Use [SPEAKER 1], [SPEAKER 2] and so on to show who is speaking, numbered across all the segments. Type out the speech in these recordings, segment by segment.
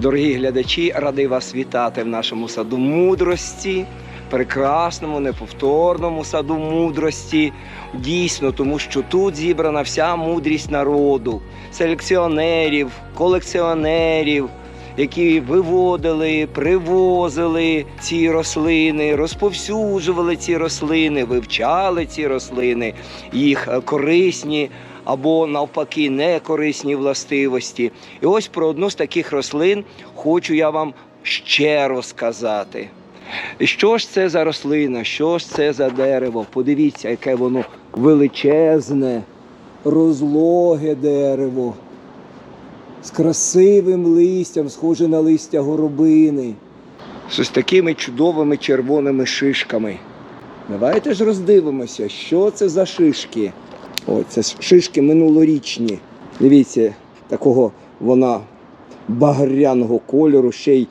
[SPEAKER 1] Дорогі глядачі, радий вас вітати в нашому саду мудрості, прекрасному, неповторному саду мудрості. Дійсно, тому що тут зібрана вся мудрість народу, селекціонерів, колекціонерів, які виводили, привозили ці рослини, розповсюджували ці рослини, вивчали ці рослини, їх корисні або навпаки некорисні властивості. І ось про одну з таких рослин хочу я вам ще розказати. Що ж це за рослина? Що ж це за дерево? Подивіться, яке воно величезне, розлоге дерево з красивим листям, схоже на листя горобини, з такими чудовими червоними шишками. Давайте ж роздивимося, що це за шишки. О, це шишки минулорічні. Дивіться, такого вона багряного кольору, ще й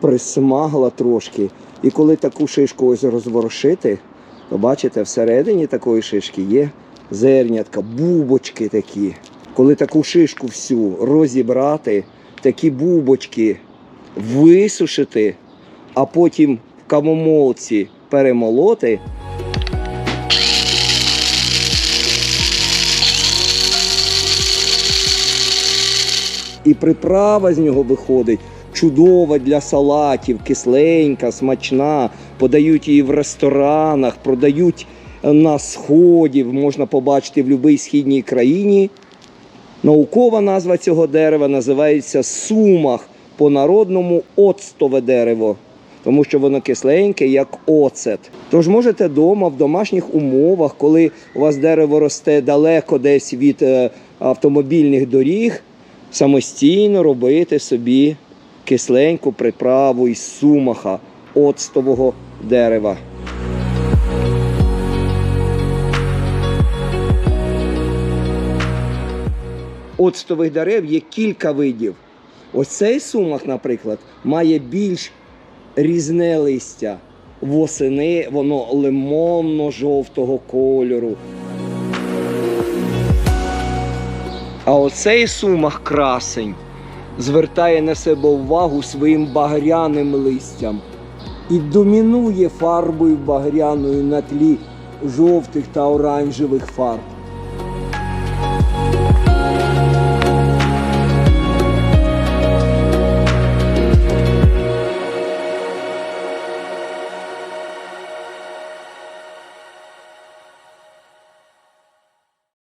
[SPEAKER 1] присмагла трошки. І коли таку шишку ось розворушити, то бачите, всередині такої шишки є зернятка, бубочки такі. Коли таку шишку всю розібрати, такі бубочки висушити, а потім в камомолці перемолоти, і приправа з нього виходить чудова для салатів, кисленька, смачна. Подають її в ресторанах, продають на сході, можна побачити в будь-якій східній країні. Наукова назва цього дерева називається сумах, по-народному оцтове дерево, тому що воно кисленьке, як оцет. Тож можете вдома, в домашніх умовах, коли у вас дерево росте далеко десь від е, автомобільних доріг, самостійно робити собі кисленьку приправу із сумаха оцтового дерева. Оцтових дерев є кілька видів. Ось цей сумах, наприклад, має більш різне листя. Восени воно лимонно-жовтого кольору. А оцей сумах красень звертає на себе увагу своїм багряним листям і домінує фарбою багряною на тлі жовтих та оранжевих фарб.